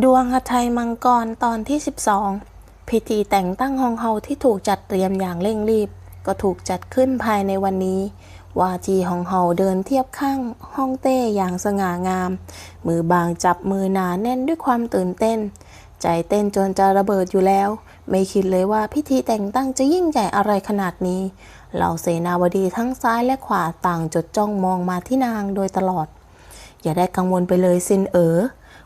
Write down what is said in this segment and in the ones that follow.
ดวงหทัยมังกรตอนที่ 12 พิธีแต่งตั้งฮองเฮาที่ถูกจัดเตรียมอย่างเร่งรีบ ก็ถูกจัดขึ้นภายในวันนี้ วาจีฮองเฮาเดินเทียบข้างฮ่องเต้อย่างสง่างาม มือบางจับมือหนาแน่นด้วยความตื่นเต้น ใจเต้นจนจะระเบิดอยู่แล้ว ไม่คิดเลยว่าพิธีแต่งตั้งจะยิ่งใหญ่อะไรขนาดนี้ เหล่าเสนาวดีทั้งซ้ายและขวาต่างจดจ้องมองมาที่นางโดยตลอด อย่าได้กังวลไปเลยซินเอ๋อ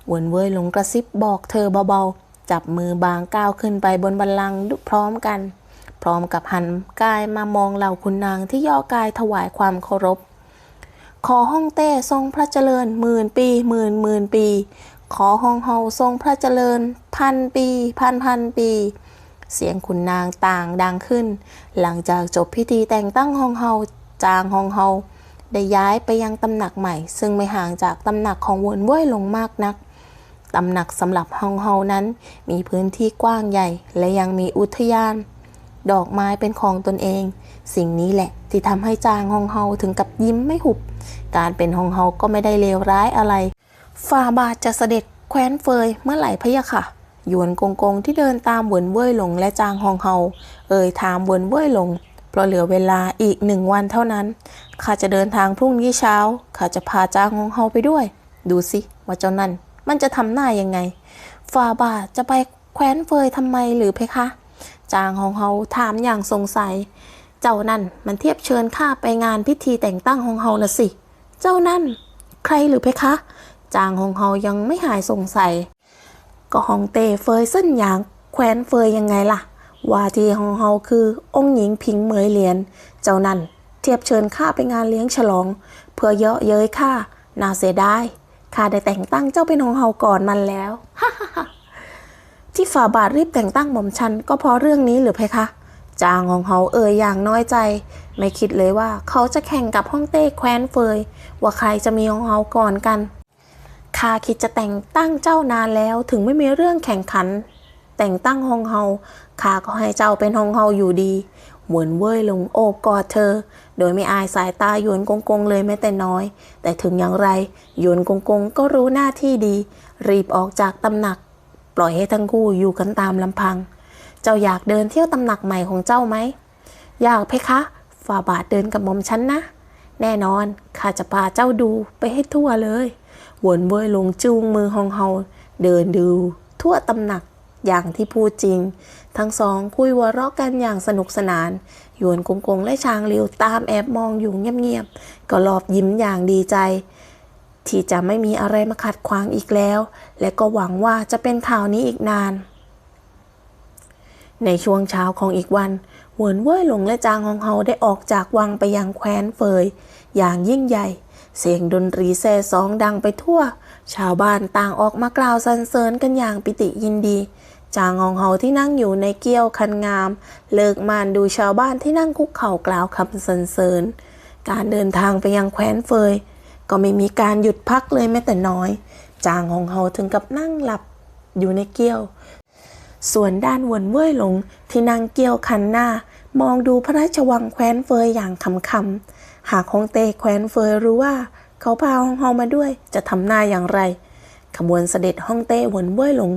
หวนเว่ยหลงกระซิบบอกเธอเบาๆ จับมือบางก้าวขึ้นไปบนบัลลังพร้อมกัน พร้อมกับหันกายมามองเหล่าคุณนางที่ย่อกายถวายความเคารพ ขอห้องเต้ทรงพระเจริญหมื่นปีหมื่นหมื่นปี ขอห้องเฮาทรงพระเจริญ พันปี พันพันปี เสียงขุนนางต่างดังขึ้น หลังจากจบพิธีแต่งตั้งฮองเฮาจางฮองเฮาได้ย้ายไปยังตำหนักใหม่ ซึ่งไม่ห่างจากตำหนักของวนเว่ยหลงมากนัก ตำหนักสำหรับฮองเฮานั้น มีพื้นที่กว้างใหญ่ และยังมีอุทยาน ดอกไม้เป็นของตนเอง สิ่งนี้แหละที่ทำให้จางฮองเฮาถึงกับยิ้มไม่หุบ การเป็นฮองเฮาก็ไม่ได้เลวร้ายอะไรฝ่าบาทจะเสด็จแคว้นเฟยเมื่อไหร่พะยะค่ะหยวนกงกงที่เดินตามเวินเว่ยหลงและจางฮองเฮาเอ่ยถามเวินเว่ยหลงเพราะเหลือเวลาอีกหนึ่งวันเท่านั้น ข้าจะเดินทางพรุ่งนี้เช้า ข้าจะพาจางฮองเฮาไปด้วย ดูสิว่าเจ้านั่น มันจะทำหน้ายังไงฝ่าบาทจะไปแคว้นเฟยทำไมหรือเพคะ จางฮองเฮาถามอย่างสงสัย เจ้านั่นมันเทียบเชิญข้าไปงานพิธีแต่งตั้งฮองเฮานะสิ เจ้านั่น ใครหรือเพคะ จางฮองเฮายังไม่หายสงสัย ก็ฮองเต้เฟยเส้นหยางแคว้นเฟยยังไงล่ะว่าที่ฮองเฮาคือองค์หญิงพิงเหมยเหรียญเจ้านั่น เทียบเชิญข้าไปงานเลี้ยงฉลอง เพื่อเยาะเย้ยข้าน่าเสียดาย ข้าได้แต่งตั้งเจ้าเป็นฮองเฮาก่อนมันแล้วที่ฝ่าบาทรีบแต่งตั้งหม่อมฉันก็เพราะเรื่องนี้หรือเพคะ จางของเฮาเอ่ยอย่างน้อยใจ ไม่คิดเลยว่าเขาจะแข่งกับฮ่องเต้แคว้นเฟย ว่าใครจะมีของเฮาก่อนกันข้าคิดจะแต่งตั้งเจ้านานแล้วถึงไม่มีเรื่องแข่งขัน แต่งตั้งฮองเฮาข้าก็ให้เจ้าเป็นฮองเฮาอยู่ดี หมือนเว่ยลงโอบกอดเธอ โดยไม่อายสายตาหยวนกงกงเลยแม้แต่น้อย แต่ถึงอย่างไรหยวนกงกงก็รู้หน้าที่ดี รีบออกจากตำหนัก ปล่อยให้ทั้งคู่อยู่กันตามลำพัง เจ้าอยากเดินเที่ยวตำหนักใหม่ของเจ้าไหม อยากเพคะฝ่าบาทเดินกับมอมฉันนะ แน่นอนข้าจะพาเจ้าดูไปให้ทั่วเลยหวนเว่ยลงจูงมือฮองเฮาเดินดูทั่วตำหนัก อย่างที่พูดจริง ทั้งสองคุยหัวเราะกันอย่างสนุกสนาน หยวนกงกงและชางหลิวตามแอบมองอยู่เงียบๆ ก็รอบยิ้มอย่างดีใจ ที่จะไม่มีอะไรมาขัดขวางอีกแล้ว และก็หวังว่าจะเป็นข่าวนี้อีกนาน ในช่วงเช้าของอีกวันหวนเว่ยหลงและจางฮองเฮาได้ออกจากวังไปยังแคว้นเฟย อย่างยิ่งใหญ่ เสียงดนตรีแซ่ซองดังไปทั่ว ชาวบ้านต่างออกมากล่าวสรรเสริญกันอย่างปิติยินดี จางองเฮาที่นั่งอยู่ในเกี้ยวคันงาม เลิกมานดูชาวบ้านที่นั่งคุกเข่ากล่าวคำสรรเสริญ การเดินทางไปยังแคว้นเฟย ก็ไม่มีการหยุดพักเลยแม้แต่น้อย จางองเฮาถึงกับนั่งหลับอยู่ในเกี้ยว ส่วนด้านวนเว่ยหลงที่นั่งเกี่ยวคันหน้า มองดูพระราชวังแคว้นเฟยอย่างคำคำหากฮองเต้แคว้นเฟยรู้ว่า เขาพาฮองเฮามาด้วยจะทำหน้าอย่างไรขบวนเสด็จฮ่องเต้วนเว่ยหลง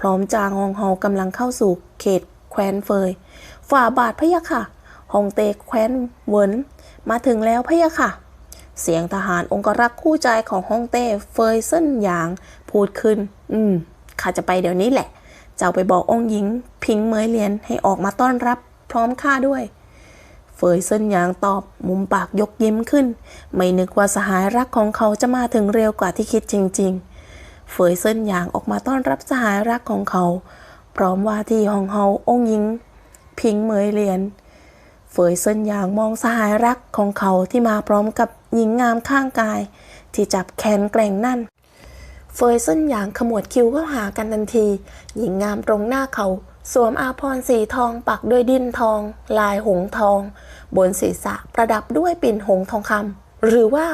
พร้อมจางฮองเฮากำลังเข้าสู่เขตแคว้นเฟย ฝ่าบาทพะยะค่ะฮองเต้แคว้นเวินมาถึงแล้วพะยะค่ะ เสียงทหารองครักษ์คู่ใจของฮองเต้เฟยเส้นหยางพูดขึ้น อืมข้าจะไปเดี๋ยวนี้แหละ เจ้าไปบอกองค์หญิง พิงเหมยเลียนให้ออกมาต้อนรับ พร้อมข้าด้วย เฟยเส้นหยางตอบมุมปากยกยิ้มขึ้น ไม่นึกว่าสหายรักของเขาจะมาถึงเร็วกว่าที่คิดจริง ๆ เฟยเส้นหยางออกมาต้อนรับสหายรักของเขา พร้อมว่าที่ของเฮาองหญิง พิงเหมยเลียนเฟยเซินหยางมองสหายรักของเขาที่มาพร้อมกับหญิงงามข้างกาย ที่จับแขนแกร่งนั่น เฟยเซินหยางขมวดคิ้วเข้าหากันทันที หญิงงามตรงหน้าเขา สวมอาภรสีทองปักด้วยดินทอง ลายหงส์ทอง บนศีรษะประดับด้วยปิ่นหงส์ทองคำหรือว่า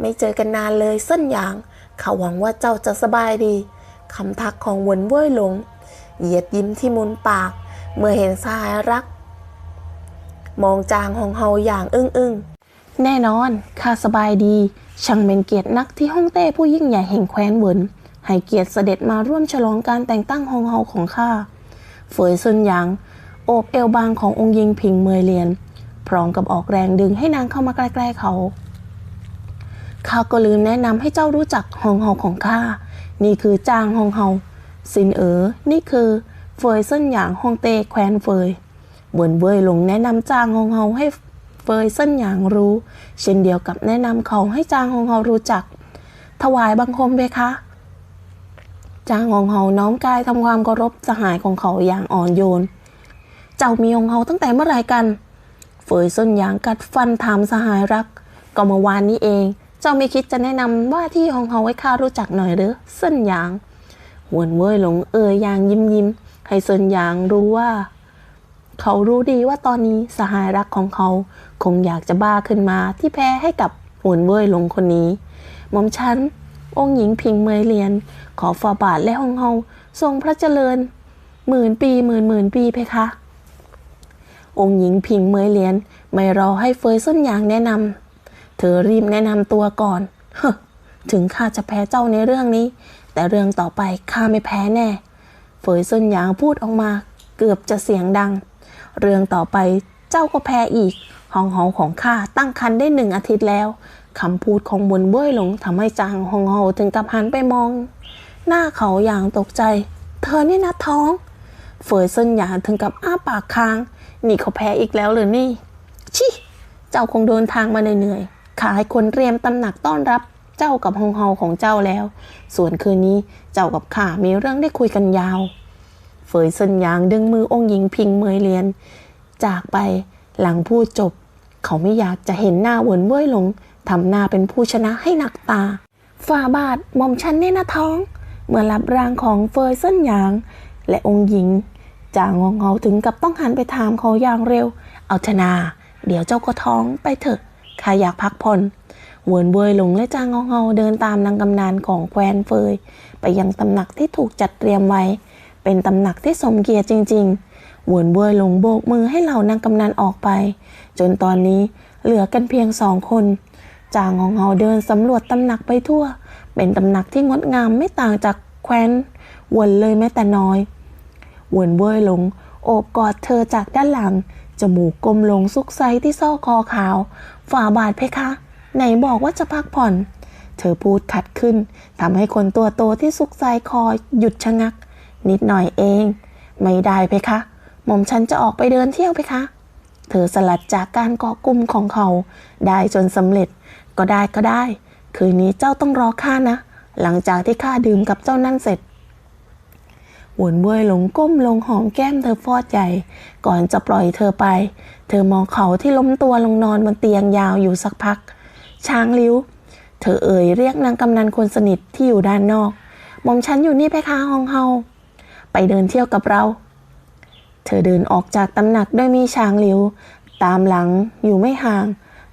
ไม่เจอกันนานเลยเส้นหยาง ขาหวังว่าเจ้าจะสบายดีคำทักของหวนเว่ยหลง เหยียดยิ้มที่มุนปาก เมื่อเห็นสหายรัก มองจางฮองเฮาอย่างอึ้งอึ้งแน่นอนข้าสบายดี ช่างเป็นเกียรตินักที่ฮ่องเต้ผู้ยิ่งใหญ่แห่งแคว้นเหวินให้เกียรติเสด็จมาร่วมฉลองการแต่งตั้งฮองเฮาของข้าเฟยซุนหยาง โอบเอวบางขององค์หญิงผิงเมยเลียน พร้อมกับออกแรงดึงให้นางเข้ามาใกล้ๆเขา ข้าก็ลืมแนะนำให้เจ้ารู้จักฮองเฮาของข้า นี่คือจางฮองเฮาซินเอ๋อ นี่คือเฟยเซินหยางฮองเตแควนเฟยเหวินเว่ยหลงแนะนำจางฮองเฮาให้เฟยเซินหยางรู้ เช่นเดียวกับแนะนำเขาให้จางฮองเฮารู้จัก ถวายบังคมเพคะจางฮองเฮาน้อมกายทำความเคารพสหายของเขาอย่างอ่อนโยน เจ้ามีฮองเฮาตั้งแต่เมื่อไหรกัน เฟยเส้นหยางกัดฟันถามสหายรัก ก็เมื่อวานนี้เอง จ้าไม่คิดจะแนะนำว่าที่ฮองเฮาให้ข้ารู้จักหน่อยหรือเส้นหยางหวนเว่ยหลงเอ่ยยางยิ้มยิ้มให้เส้นหยางรู้ว่า เขารู้ดีว่าตอนนี้สหายรักของเขา คงอยากจะบ้าขึ้นมาที่แพ้ให้กับหวนเว่ยหลงคนนี้หม่อมฉันองค์หญิงพิงเมยเลียน ขอฝ่าบาทและฮองเฮาทรงพระเจริญ หมื่นปีหมื่นหมื่นปีเพคะ องค์หญิงพิงเมยเลียน ไม่รอให้เฟยส้นยางแนะนำ เธอรีบแนะนำตัวก่อนเฮ้ถึงข้าจะแพ้เจ้าในเรื่องนี้ แต่เรื่องต่อไปข้าไม่แพ้แน่ เฟยส้นหยางพูดออกมาเกือบจะเสียงดัง เรื่องต่อไปเจ้าก็แพ้อีกห้องเฮาของข้าตั้งคันได้หนึ่งอาทิตย์แล้วคำพูดของบนเบ้ยหลงทำให้จางฮองเฮาถึงกับหันไปมอง หน้าเขาอย่างตกใจ เธอนี่นะท้อง เฟยเซินหยางถึงกับอ้าปากค้าง นี่เขาแพ้อีกแล้วหรือนี่ ชิ เจ้าคงเดินทางมาเหนื่อย ขายคนเตรียมตำหนักต้อนรับเจ้ากับฮองเฮาของเจ้าแล้ว ส่วนคืนนี้เจ้ากับข้ามีเรื่องได้คุยกันยาว เฟยเซินหยางดึงมือองค์หญิงพิงเมยเลียน จากไปหลังพูดจบ เขาไม่อยากจะเห็นหน้าเวินเว่ยหลงทำหน้าเป็นผู้ชนะให้หนักตาฝ่าบาทหม่อมฉันเนี่ยนะท้อง เมื่อรับร่างของเฟยเซินหยาง และองค์หญิงจางงองเงาถึงกับต้องหันไปถามเขาอย่างเร็ว เอาชนา เดี๋ยวเจ้าก็ท้องไปเถอะ ข้าอยากพักผ่อนเวินเวยหลงและจางงองเงาเดินตามนางกำนานของแควนเฟย ไปยังตำหนักที่ถูกจัดเตรียมไว้ เป็นตำหนักที่สมเกียรติจริงๆเวินเวยหลงโบกมือให้เหล่านางกำนันออกไป จนตอนนี้เหลือกันเพียงสองคน จางของเฮาเดินสำรวจตำหนักไปทั่ว เป็นตำหนักที่งดงามไม่ต่างจากแคว้นวนเลยแม้แต่น้อยหวนเวยหลงโอบกอดเธอจากด้านหลังจมูกกลมลงซุกไซที่ซอกคอขาว ฝ่าบาทเพคะ ไหนบอกว่าจะพักผ่อน เธอพูดขัดขึ้นทำให้คนตัวโตที่ซุกไซคอหยุดชะงัก นิดหน่อยเอง ไม่ได้เพคะ หม่อมฉันจะออกไปเดินเที่ยวเพคะ เธอสลัดจากการเกาะกลุ่มของเขา ได้จนสำเร็จ ก็ได้ก็ได้ คืนนี้เจ้าต้องรอข้านะ หลังจากที่ข้าดื่มกับเจ้านั่นเสร็จ หวนเว่ยหลงก้มลงหอมแก้มเธอฟอดใหญ่ ก่อนจะปล่อยเธอไป เธอมองเขาที่ล้มตัวลงนอนบนเตียงยาวอยู่สักพัก ช้างลิ้ว เธอเอ่ยเรียกนางกำนันคนสนิทที่อยู่ด้านนอกหม่อมฉันอยู่นี่ไปค้าฮองเฮาไปเดินเที่ยวกับเรา เธอเดินออกจากตำหนักด้วยมีช้างลิ้ว ตามหลังอยู่ไม่ห่าง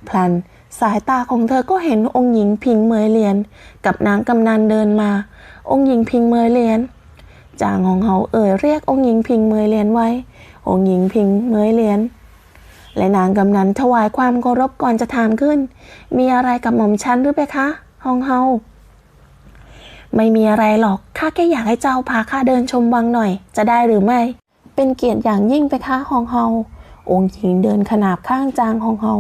พลันสายตาของเธอก็เห็นองค์หญิงพิงเมยเลียน กับนางกำนันเดินมา องค์หญิงพิงเมยเลียน จางของเขาเอ่ยเรียกองค์หญิงพิงเมยเลียนไว้ องค์หญิงพิงเมยเลียน และนางกำนันถวายความเคารพก่อนจะถามขึ้น มีอะไรกับหม่อมฉันหรือไปคะฮองเฮาไม่มีอะไรหรอก ข้าแค่อยากให้เจ้าพาข้าเดินชมวังหน่อย จะได้หรือไม่ เป็นเกียรติอย่างยิ่งไปค่ะฮองเฮา องค์หญิงเดินขนาบข้างจางฮองเฮา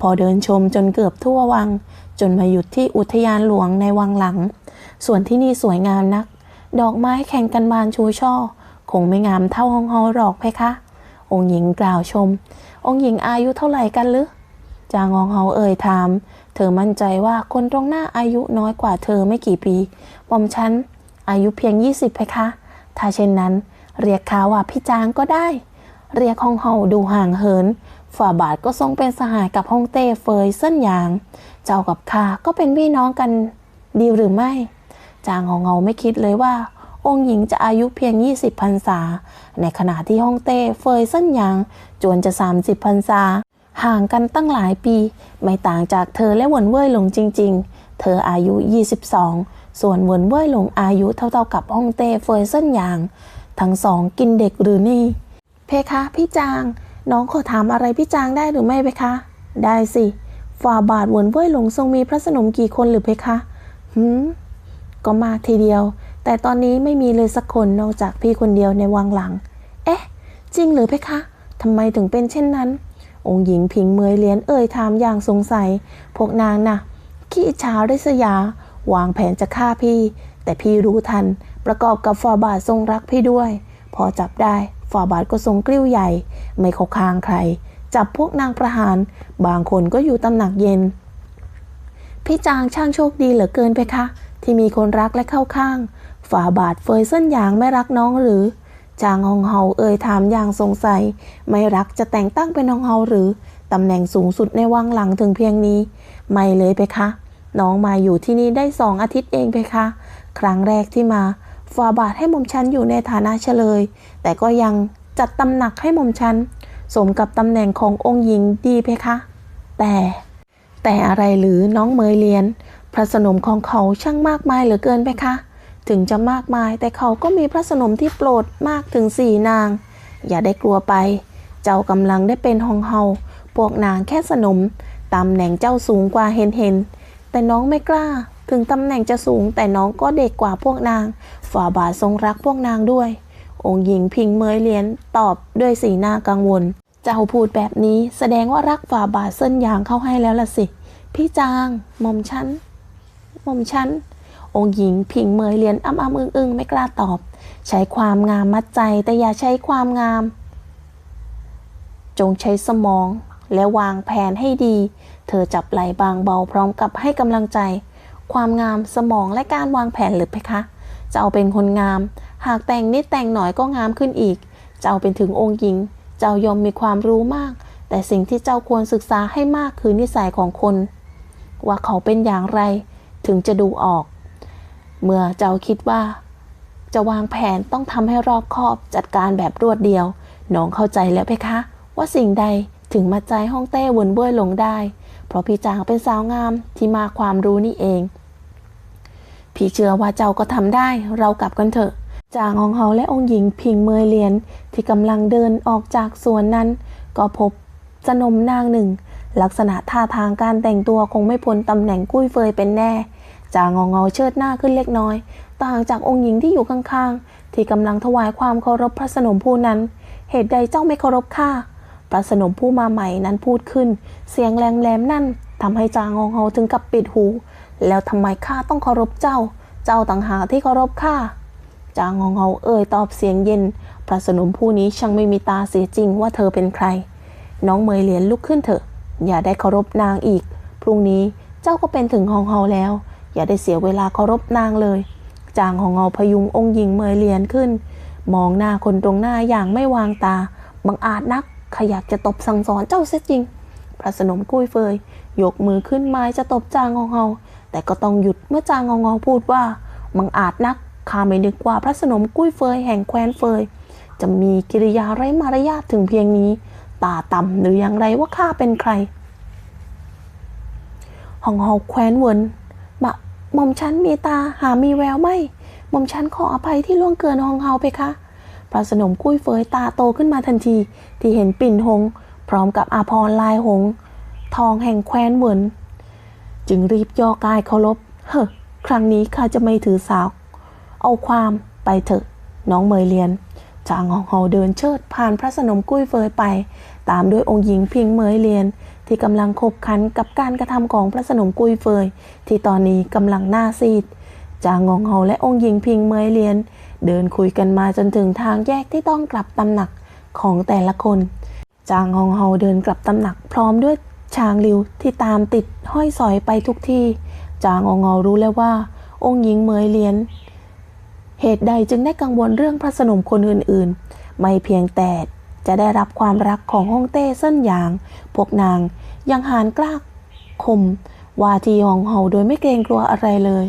พอเดินชมจนเกือบทั่ววัง จนมาหยุดที่อุทยานหลวงในวังหลัง ส่วนที่นี่สวยงามนัก ดอกไม้แข่งกันบานชูช่อ คงไม่งามเท่าฮองเฮาหรอกเพคะ องค์หญิงกล่าวชม องค์หญิงอายุเท่าไหร่กันหรือจางองเฮาเอ่ยถาม เธอมั่นใจว่าคนตรงหน้าอายุน้อยกว่าเธอไม่กี่ปีหม่อมฉันอายุเพียง 20เพคะ ถ้าเช่นนั้น เรียกเขาว่าพี่จางก็ได้ เรียกฮองเฮาดูห่างเหิน ฝ่าบาทก็ทรงเป็นสหายกับฮ่องเต้เฟยเส้นยาง เจ้ากับข้าก็เป็นพี่น้องกันดีหรือไม่ จางฮองเฮาไม่คิดเลยว่า องค์หญิงจะอายุเพียง 20พรรษา ในขณะที่ฮ่องเต้เฟยเส้นหยางจวนจะ 30พรรษา ห่างกันตั้งหลายปี ไม่ต่างจากเธอและหวนเว่ยหลงจริง ๆ เธออายุ 22 ส่วนหวนเว่ยหลงอายุเท่าๆกับฮ่องเต้เฟยเส้นหยาง ทั้งสองกินเด็กหรือนี่ เพคะพี่จาง น้องขอถามอะไรพี่จางได้หรือไม่เพคะ ได้สิฝ่าบาทหวนเว่ยหลงทรงมีพระสนมกี่คนหรือเพคะหืม ก็มากทีเดียว แต่ตอนนี้ไม่มีเลยสักคนนอกจากพี่คนเดียวในวังหลัง เอ๊ะ จริงหรือเพคะทำไมถึงเป็นเช่นนั้น องค์หญิงพิงเมยเลียนเอ่ยถามอย่างสงสัย พวกนางน่ะ ขี้อิจฉาริษยา วางแผนจะฆ่าพี่ แต่พี่รู้ทัน ประกอบกับฟาบาททรงรักพี่ด้วย พอจับได้ฟาบาทก็ทรงกลิ้วใหญ่ ไม่เข้าข้างใคร จับพวกนางประหาร บางคนก็อยู่ตำหนักเย็น พี่จางช่างโชคดีเหลือเกินไปคะ ที่มีคนรักและเข้าข้าง ฝาบาทเฟยเส้นหยางไม่รักน้องหรือ จางฮองเฮาเอ่ยถามอย่างสงสัย ไม่รักจะแต่งตั้งเป็นฮองเฮาหรือ ตำแหน่งสูงสุดในวังหลังถึงเพียงนี้ ไม่เลยไปคะ น้องมาอยู่ที่นี่ได้สองอาทิตย์เองไปคะ ครั้งแรกที่มาฟาบาทให้หม่อมฉันอยู่ในฐานะเฉลย แต่ก็ยังจัดตำหนักให้หม่อมฉัน สมกับตำแหน่งขององค์หญิงดีเพคะ แต่ แต่อะไรหรือน้องเมยเลียน พระสนมของเขาช่างมากมายเหลือเกินไปคะ ถึงจะมากมายแต่เขาก็มีพระสนมที่โปรดมากถึงสี่นาง อย่าได้กลัวไป เจ้ากำลังได้เป็นฮองเฮาพวกนางแค่สนมตำแหน่งเจ้าสูงกว่าเห็นเห็นแต่น้องไม่กล้า ถึงตำแหน่งจะสูงแต่น้องก็เด็กกว่าพวกนาง ฝ่าบาททรงรักพวกนางด้วย องค์หญิงพิงเมยเลียนตอบด้วยสีหน้ากังวล เจ้าพูดแบบนี้แสดงว่ารักฝ่าบาทเส้นยางเข้าให้แล้วล่ะสิ พี่จางหม่อมฉัน หม่อมฉัน องค์หญิงพิงเมยเลียนอ้ำอ้ำอึ้งอึ้งไม่กล้าตอบ ใช้ความงามมัดใจแต่อย่าใช้ความงาม จงใช้สมอง และวางแผนให้ดี เธอจับไหล่บางเบาพร้อมกับให้กำลังใจ ความงามสมองและการวางแผนหรือเพคะจะเอาเป็นคนงาม หากแต่งนิดแต่งหน่อยก็งามขึ้นอีก เจ้าเป็นถึงองค์หญิง เจ้ายอมมีความรู้มาก แต่สิ่งที่เจ้าควรศึกษาให้มากคือนิสัยของคน ว่าเขาเป็นอย่างไร ถึงจะดูออก เมื่อเจ้าคิดว่า จะวางแผนต้องทำให้รอบคอบจัดการแบบรวดเดียว น้องเข้าใจแล้วเพคะ ว่าสิ่งใดถึงมาใจห้องเต้วนเบ้ยลงได้ เพราะพี่จางเป็นสาวงามที่มาความรู้นี่เอง พี่เชื่อว่าเจ้าก็ทำได้เรากลับกันเถอะจางองเฮาและองค์หญิงพิงเมยเลียนที่กำลังเดินออกจากสวนนั้น ก็พบสนมนางหนึ่ง ลักษณะท่าทางการแต่งตัวคงไม่พ้นตำแหน่งกุ้ยเฟยเป็นแน่ จางงเงาเชิดหน้าขึ้นเล็กน้อย ต่างจากองค์หญิงที่อยู่ข้างๆ ที่กำลังถวายความเคารพพระสนมผู้นั้น เหตุใดเจ้าไม่เคารพข้า พระสนมผู้มาใหม่นั้นพูดขึ้น เสียงแรงแหลมนั่นทำให้จางงเงาถึงกับปิดหู แล้วทำไมข้าต้องเคารพเจ้า เจ้าต่างหากที่เคารพข้า จางงเงาเอ่ยตอบเสียงเย็น พระสนมผู้นี้ช่างไม่มีตาเสียจริงว่าเธอเป็นใคร น้องเมยเหรียญลุกขึ้นเถอะ อย่าได้เคารพนางอีก พรุ่งนี้เจ้าก็เป็นถึงฮองเฮาแล้ว อย่าได้เสียเวลาเคารพนางเลย จางฮองเฮาพยุงองค์หญิงเมยเหรียญขึ้น มองหน้าคนตรงหน้าอย่างไม่วางตา บังอาจนักขอยากจะตบสั่งสอนเจ้าเสียจริง พระสนมกุ้ยเฟย ยกมือขึ้นไม้จะตบจางฮองเฮาแต่ก็ต้องหยุดเมื่อจางฮองเฮาพูดว่าบังอาจนักข้าไม่นึกว่าพระสนมกุ้ยเฟยแห่งแคว้นเฟย จะมีกิริยาไร้มารยาทถึงเพียงนี้ ตาต่ำหรืออย่างไรว่าข้าเป็นใครหองเฮาแคว้นเวินบะหม่อมฉันมีตาหามีแววไหมหม่อมฉันขออภัยที่ล่วงเกินหองเฮาไปคะพระสนมกุ้ยเฟยตาโตขึ้นมาทันที ที่เห็นปิ่นหง พร้อมกับอาพรลายหง ทองแห่งแคว้นเวินจึงรีบย่อกายเคารพเฮ้อครั้งนี้ข้าจะไม่ถือสาว เอาความไปเถอะ น้องเมยเลียนจางฮองเฮาเดินเชิดผ่านพระสนมกุ้ยเฟยไป ตามด้วยองค์หญิงพิงเมยเลียน ที่กำลังขบขันกับการกระทำของพระสนมกุ้ยเฟย ที่ตอนนี้กำลังหน้าซีด จางงองเฮาและองค์หญิงพิงเมยเลียน เดินคุยกันมาจนถึงทางแยกที่ต้องกลับตำหนักของแต่ละคน จางฮองเฮาเดินกลับตำหนักพร้อมด้วยชางลิวที่ตามติดห้อยสอยไปทุกที่ จางองเฮารู้แล้วว่า องค์หญิงเมยเลียน เหตุใดจึงได้กังวลเรื่องพระสนมคนอื่นๆ ไม่เพียงแต่ จะได้รับความรักของฮ่องเต้เส้นหยาง พวกนางยังหานกล้าคมวาทีฮองเฮาโดยไม่เกรงกลัวอะไรเลย